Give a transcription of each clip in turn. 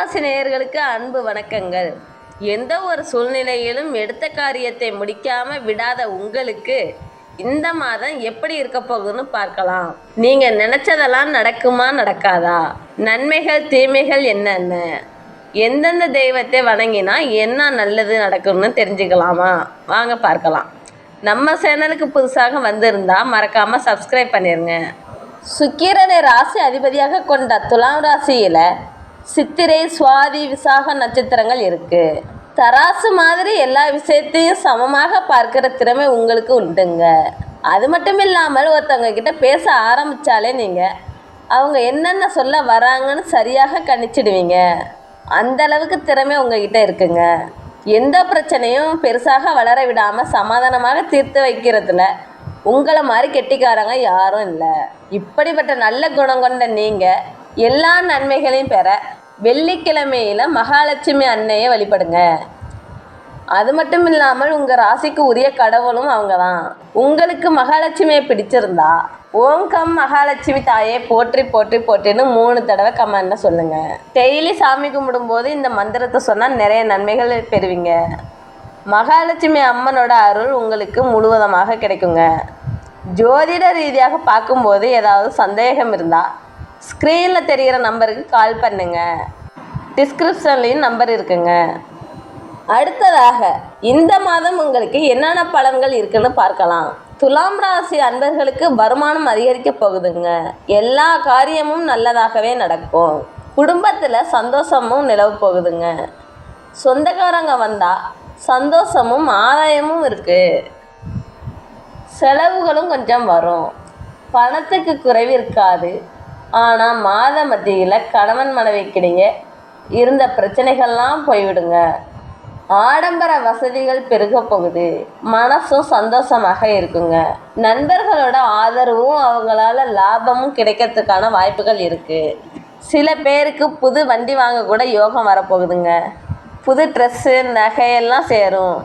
ராசி நேயர்களுக்கு அன்பு வணக்கங்கள். எந்த ஒரு சூழ்நிலையிலும் எடுத்த காரியத்தை முடிக்காம விடாத உங்களுக்கு இந்த மாதம் எப்படி இருக்க போகுதுன்னு பார்க்கலாம். நீங்க நினைச்சதெல்லாம் நடக்குமா நடக்காதா? நன்மைகள் தீமைகள் என்னென்ன? எந்தெந்த தெய்வத்தை வணங்கினா என்ன நல்லது நடக்கும்னு தெரிஞ்சுக்கலாமா? வாங்க பார்க்கலாம். நம்ம சேனலுக்கு புதுசாக வந்திருந்தா மறக்காம சப்ஸ்கிரைப் பண்ணிருங்க. சுக்கிரனை ராசி அதிபதியாக கொண்ட துலாம் ராசியில் சித்திரை சுவாதி விசாக நட்சத்திரங்கள் இருக்குது தராசு மாதிரி எல்லா விஷயத்தையும் சமமாக பார்க்குற திறமை உங்களுக்கு உண்டுங்க. அது மட்டும் இல்லாமல் ஒருத்தவங்க கிட்ட பேச ஆரம்பித்தாலே நீங்கள் அவங்க என்னென்ன சொல்ல வராங்கன்னு சரியாக கணிச்சிடுவீங்க. அந்த அளவுக்கு திறமை உங்ககிட்ட இருக்குங்க. எந்த பிரச்சனையும் பெருசாக வளர விடாமல் சமாதானமாக தீர்த்து வைக்கிறதுல உங்களை மாதிரி கெட்டிக்காரங்க யாரும் இல்லை. இப்படிப்பட்ட நல்ல குணம் கொண்ட நீங்கள் எல்லா நன்மைகளையும் பெற வெள்ளிக்கிழமையில் மகாலட்சுமி அன்னையை வழிபடுங்க. அது மட்டும் இல்லாமல் உங்கள் ராசிக்கு உரிய கடவுளும் அவங்க தான் உங்களுக்கு மகாலட்சுமியை பிடிச்சிருந்தா ஓம் கம் மகாலட்சுமி தாயே போற்றி போற்றி போற்றின்னு மூணு தடவை கமெண்ட்ல சொல்லுங்க. டெய்லி சாமி கும்பிடும்போது இந்த மந்திரத்தை சொன்னால் நிறைய நன்மைகள் பெறுவீங்க. மகாலட்சுமி அம்மனோட அருள் உங்களுக்கு முழுவதுமாக கிடைக்குங்க. ஜோதிட ரீதியாக பார்க்கும்போது ஏதாவது சந்தேகம் இருந்தால் ஸ்க்ரீனில் தெரிகிற நம்பருக்கு கால் பண்ணுங்க. டிஸ்கிரிப்ஷன்லேயும் நம்பர் இருக்குங்க. அடுத்ததாக இந்த மாதம் உங்களுக்கு என்னென்ன பலன்கள் இருக்குன்னு பார்க்கலாம். துலாம் ராசி அன்பர்களுக்கு வருமானம் அதிகரிக்க போகுதுங்க. எல்லா காரியமும் நல்லதாகவே நடக்கும். குடும்பத்தில் சந்தோஷமும் நிலவு போகுதுங்க. சொந்தக்காரங்க வந்தால் சந்தோஷமும் ஆதாயமும் இருக்குது செலவுகளும் கொஞ்சம் வரும். பணத்துக்கு குறைவு இருக்காது. ஆனால் மாத மத்தியில் கணவன் மனைவிக்கிடையே இருந்த பிரச்சனைகள்லாம் போய்விடுங்க. ஆடம்பர வசதிகள் பெருக போகுது. மனசும் சந்தோஷமாக இருக்குங்க. நண்பர்களோட ஆதரவும் அவங்களால லாபமும் கிடைக்கிறதுக்கான வாய்ப்புகள் இருக்குது சில பேருக்கு புது வண்டி வாங்க கூட யோகம் வரப்போகுதுங்க. புது ட்ரெஸ்ஸு நகையெல்லாம் சேரும்.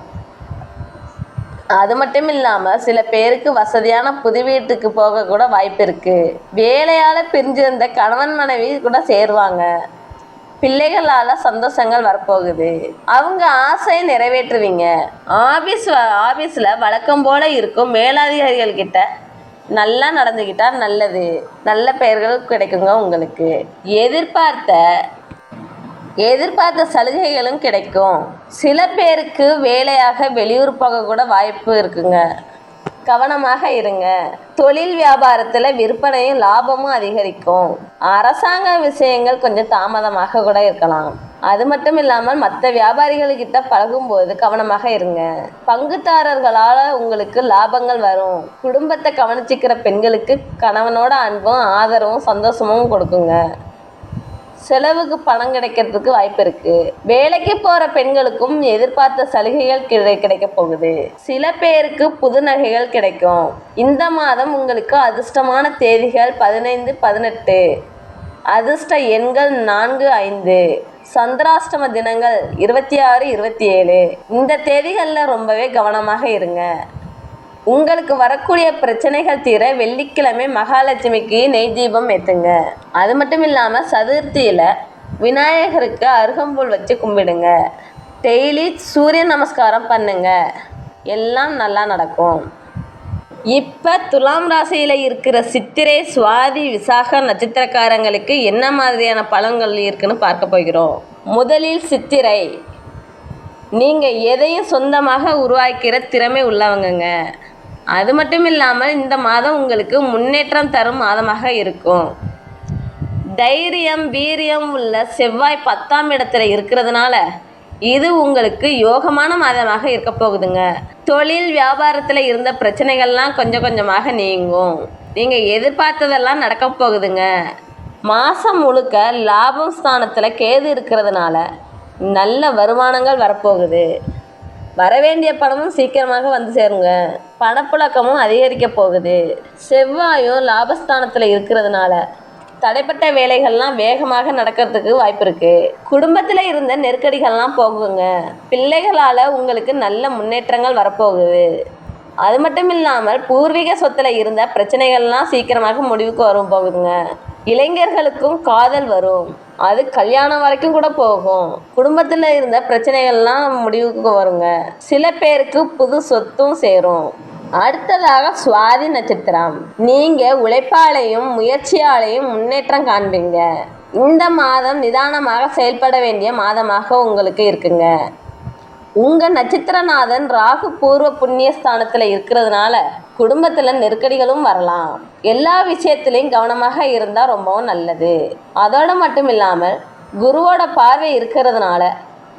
அது மட்டும் இல்லாமல் சில பேருக்கு வசதியான புது வீட்டுக்கு போக கூட வாய்ப்பு இருக்குது வேலையால் பிரிஞ்சிருந்த கணவன் மனைவி கூட சேருவாங்க. பிள்ளைகளால் சந்தோஷங்கள் வரப்போகுது. அவங்க ஆசையை நிறைவேற்றுவீங்க. ஆஃபீஸ் ஆஃபீஸில் வழக்கம் போல் இருக்கும் மேலதிகாரிகள் கிட்ட நல்லா நடந்துக்கிட்டா நல்லது. நல்ல பெயர்கள் கிடைக்குங்க உங்களுக்கு. எதிர்பார்த்த எதிர்பார்த்த சலுகைகளும் கிடைக்கும். சில பேருக்கு வேலையாக வெளியூர் போக கூட வாய்ப்பு இருக்குங்க. கவனமாக இருங்க. தொழில் வியாபாரத்தில் விற்பனையும் லாபமும் அதிகரிக்கும். அரசாங்க விஷயங்கள் கொஞ்சம் தாமதமாக கூட இருக்கலாம். அது மட்டும் இல்லாமல் மற்ற வியாபாரிகள்கிட்ட பழகும்போது கவனமாக இருங்க. பங்குதாரர்களால் உங்களுக்கு லாபங்கள் வரும். குடும்பத்தை கவனிச்சிக்கிற பெண்களுக்கு கணவனோட அன்பும் ஆதரவும் சந்தோஷமும் கொடுக்குங்க. செலவுக்கு பணம் கிடைக்கிறதுக்கு வாய்ப்பு இருக்கு. வேலைக்கு போற பெண்களுக்கும் எதிர்பார்த்த சலுகைகள் கிடை கிடைக்க போகுது. சில பேருக்கு புது நகைகள் கிடைக்கும். இந்த மாதம் உங்களுக்கு அதிர்ஷ்டமான தேதிகள் பதினைந்து பதினெட்டு. அதிர்ஷ்ட எண்கள் நான்கு ஐந்து. சந்திராஷ்டம தினங்கள் இருபத்தி ஆறு இருபத்தி ஏழு. இந்த தேதிகளில் ரொம்பவே கவனமாக இருங்க. உங்களுக்கு வரக்கூடிய பிரச்சனைகள் தீர வெள்ளிக்கிழமை மகாலட்சுமிக்கு நெய் தீபம் ஏற்றுங்க அது மட்டும் இல்லாமல் சதுர்த்தியில் விநாயகருக்கு அருகம்புல் வச்சு கும்பிடுங்க. டெய்லி சூரிய நமஸ்காரம் பண்ணுங்க. எல்லாம் நல்லா நடக்கும். இப்போ துலாம் ராசியில் இருக்கிற சித்திரை சுவாதி விசாக நட்சத்திரக்காரங்களுக்கு என்ன மாதிரியான பலன்கள் இருக்குன்னு பார்க்க போகிறோம். முதலில் சித்திரை. நீங்கள் எதையும் சொந்தமாக உருவாக்கிற திறமை உள்ளவங்கங்க. அது மட்டும் இல்லாமல் இந்த மாதம் உங்களுக்கு முன்னேற்றம் தரும் மாதமாக இருக்கும். தைரியம் வீரியம் உள்ள செவ்வாய் பத்தாம் இடத்துல இருக்கிறதுனால இது உங்களுக்கு யோகமான மாதமாக இருக்க போகுதுங்க. தொழில் வியாபாரத்தில் இருந்த பிரச்சனைகள்லாம் கொஞ்சம் கொஞ்சமாக நீங்கும். நீங்கள் எதிர்பார்த்ததெல்லாம் நடக்க போகுதுங்க. மாதம் முழுக்க லாபம் ஸ்தானத்தில் கேது இருக்கிறதுனால நல்ல வருமானங்கள் வரப்போகுது. வரவேண்டிய பணமும் சீக்கிரமாக வந்து சேருங்க. பணப்புழக்கமும் அதிகரிக்க போகுது. செவ்வாயும் லாபஸ்தானத்தில் இருக்கிறதுனால தடைப்பட்ட வேலைகள்லாம் வேகமாக நடக்கிறதுக்கு வாய்ப்பு இருக்குது குடும்பத்தில் இருந்த நெருக்கடிகள்லாம் போகுங்க. பிள்ளைகளால் உங்களுக்கு நல்ல முன்னேற்றங்கள் வரப்போகுது. அது மட்டும் இல்லாமல் பூர்வீக சொத்தில் இருந்த பிரச்சனைகள்லாம் சீக்கிரமாக முடிவுக்கு வரும் போகுதுங்க. இளைஞர்களுக்கும் காதல் வரும். அது கல்யாணம் வரைக்கும் கூட போகும். குடும்பத்தில் இருந்த பிரச்சனைகள்லாம் முடிவுக்கு வருங்க. சில பேருக்கு புது சொத்தும் சேரும். அடுத்ததாக சுவாதி நட்சத்திரம். நீங்க உழைப்பாலையும் முயற்சியாலையும் முன்னேற்றம் காண்பீங்க. இந்த மாதம் நிதானமாக செயல்பட வேண்டிய மாதமாக உங்களுக்கு இருக்குங்க. உங்கள் நட்சத்திரநாதன் ராகு பூர்வ புண்ணிய இருக்கிறதுனால குடும்பத்தில் நெருக்கடிகளும் வரலாம். எல்லா விஷயத்திலையும் கவனமாக இருந்தால் ரொம்பவும் நல்லது. அதோடு மட்டும் இல்லாமல் குருவோட பார்வை இருக்கிறதுனால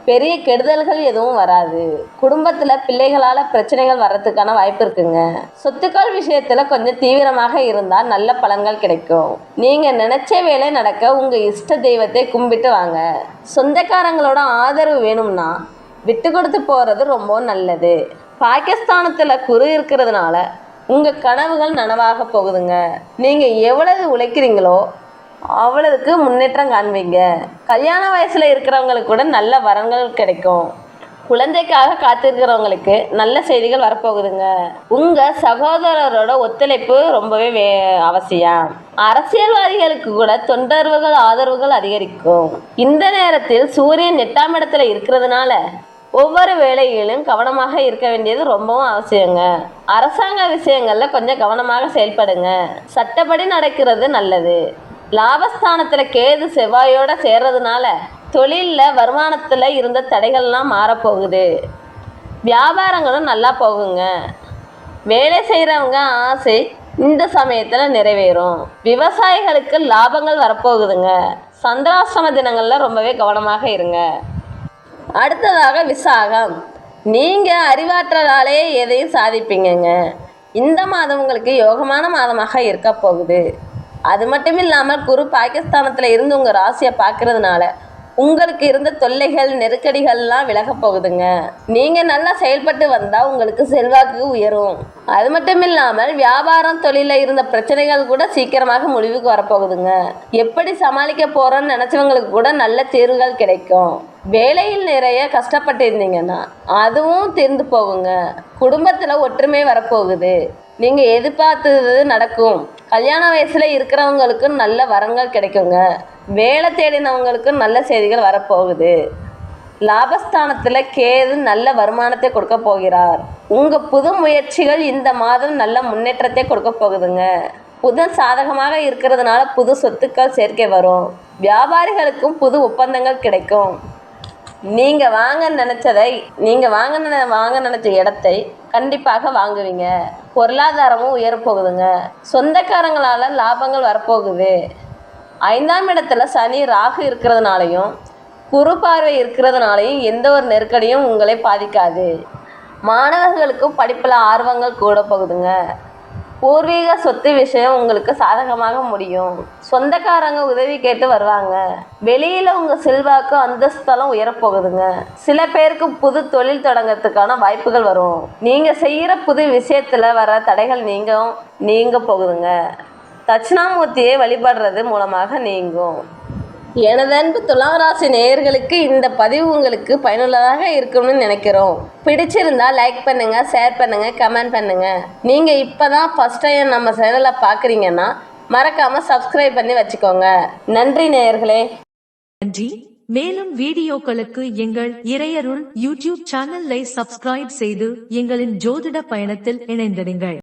பெரிய கெடுதல்கள் எதுவும் வராது. குடும்பத்தில் பிள்ளைகளால் பிரச்சனைகள் வர்றதுக்கான வாய்ப்பு இருக்குங்க. சொத்துக்கள் விஷயத்தில் கொஞ்சம் தீவிரமாக இருந்தால் நல்ல பலன்கள் கிடைக்கும். நீங்கள் நினைச்ச வேலை நடக்க உங்கள் இஷ்ட தெய்வத்தை கும்பிட்டு வாங்க. சொந்தக்காரங்களோட ஆதரவு வேணும்னா விட்டு கொடுத்து போகிறது ரொம்ப நல்லது. பாகிஸ்தானத்தில் குரு இருக்கிறதுனால உங்கள் கனவுகள் நனவாக போகுதுங்க. நீங்கள் எவ்வளவு உழைக்கிறீங்களோ அவ்வளவுக்கு முன்னேற்றம் காண்பீங்க. கல்யாண வயசில் இருக்கிறவங்களுக்கு கூட நல்ல வரங்கள் கிடைக்கும். குழந்தைக்காக காத்திருக்கிறவங்களுக்கு நல்ல செய்திகள் வரப்போகுதுங்க. உங்கள் சகோதரரோட ஒத்துழைப்பு ரொம்பவே வே அவசியம். அரசியல்வாதிகளுக்கு கூட தொண்டர்வுகள் ஆதரவுகள் அதிகரிக்கும். இந்த நேரத்தில் சூரியன் எட்டாம் இடத்துல இருக்கிறதுனால ஒவ்வொரு வேலையிலும் கவனமாக இருக்க வேண்டியது ரொம்பவும் அவசியங்க. அரசாங்க விஷயங்கள்ல கொஞ்சம் கவனமாக செயல்படுங்க. சட்டப்படி நடக்கிறது நல்லது. லாபஸ்தானத்துல கேது செவ்வாயோட சேர்றதுனால தொழில்ல வருமானத்துல இருந்த தடைகள்லாம் மாறப்போகுது. வியாபாரங்களும் நல்லா போகுங்க. வேலை செய்கிறவங்க ஆசை இந்த சமயத்தில் நிறைவேறும். விவசாயிகளுக்கு லாபங்கள் வரப்போகுதுங்க. சந்திராசிரம தினங்களில் ரொம்பவே கவனமாக இருங்க. அடுத்ததாக விசாகம். நீங்கள் அறிவாற்றலாலே எதையும் சாதிப்பீங்கங்க. இந்த மாதம் உங்களுக்கு யோகமான மாதமாக இருக்க போகுது. அது மட்டும் இல்லாமல் குரு பாகிஸ்தானத்தில் இருந்து உங்கள் ராசியை பார்க்கறதுனால உங்களுக்கு இருந்த தொல்லைகள் நெருக்கடிகள்லாம் விலக போகுதுங்க. நீங்கள் நல்லா செயல்பட்டு வந்தால் உங்களுக்கு செல்வாக்கு உயரும். அது மட்டும் இல்லாமல் வியாபாரம் தொழிலில் இருந்த பிரச்சனைகள் கூட சீக்கிரமாக முடிவுக்கு வரப்போகுதுங்க எப்படி சமாளிக்க போகிறோன்னு நினச்சவங்களுக்கு கூட நல்ல தீர்வுகள் கிடைக்கும். வேலையில் நிறைய கஷ்டப்பட்டு இருந்தீங்கன்னா அதுவும் தீர்ந்து போகுங்க. குடும்பத்தில் ஒற்றுமை வரப்போகுது. நீங்கள் எதிர்பார்த்தது நடக்கும். கல்யாண வயசில் இருக்கிறவங்களுக்கு நல்ல வரங்கள் கிடைக்குங்க. வேலை தேடினவங்களுக்கு நல்ல செய்திகள் வரப்போகுது. லாபஸ்தானத்தில் கேது நல்ல வருமானத்தை கொடுக்க போகிறார். உங்கள் புது முயற்சிகள் இந்த மாதம் நல்ல முன்னேற்றத்தை கொடுக்க போகுதுங்க. புதன் சாதகமாக இருக்கிறதுனால புது சொத்துக்கள் சேர்க்கை வரும். வியாபாரிகளுக்கும் புது ஒப்பந்தங்கள் கிடைக்கும். நீங்கள் வாங்க நினச்சதை நீங்கள் வாங்க வாங்க நினச்ச இடத்தை கண்டிப்பாக வாங்குவீங்க. பொருளாதாரமும் உயரப்போகுதுங்க சொந்தக்காரங்களால் லாபங்கள் வரப்போகுது. ஐந்தாம் இடத்துல சனி ராகு இருக்கிறதுனாலையும் குறு பார்வை இருக்கிறதுனாலையும் எந்த ஒரு நெருக்கடியும் உங்களை பாதிக்காது. மாணவர்களுக்கும் படிப்பில் ஆர்வங்கள் கூட போகுதுங்க. பூர்வீக சொத்து விஷயம் உங்களுக்கு சாதகமாக முடியும். சொந்தக்காரங்க உதவி கேட்டு வருவாங்க. வெளியில் உங்கள் செல்வாக்கு அந்தஸ்தலம் உயரப்போகுதுங்க. சில பேருக்கு புது தொழில் தொடங்கிறதுக்கான வாய்ப்புகள் வரும். நீங்கள் செய்கிற புது விஷயத்தில் வர தடைகள் நீங்கும் நீங்க போகுதுங்க. தட்சிணாமூர்த்தியை வழிபடுறது மூலமாக நீங்கும். எனது அன்பு நேயர்களுக்கு இந்த பதிவு உங்களுக்கு பயனுள்ளதாக இருக்கும்னு நினைக்கிறோம். பிடிச்சிருந்தா லைக் பண்ணுங்க ஷேர் பண்ணுங்க கமெண்ட் பண்ணுங்க. நீங்க இப்பதான் ஃபர்ஸ்ட் டைம் நம்ம சேனலை பார்க்குறீங்கன்னா மறக்காம சப்ஸ்கிரைப் பண்ணி வச்சுக்கோங்க. நன்றி நேயர்களே. நன்றி. மேலும் வீடியோக்களுக்கு எங்கள் இறையருள் யூடியூப் சேனலை சப்ஸ்கிரைப் செய்து எங்களின் ஜோதிட பயணத்தில் இணைந்திடுங்கள்.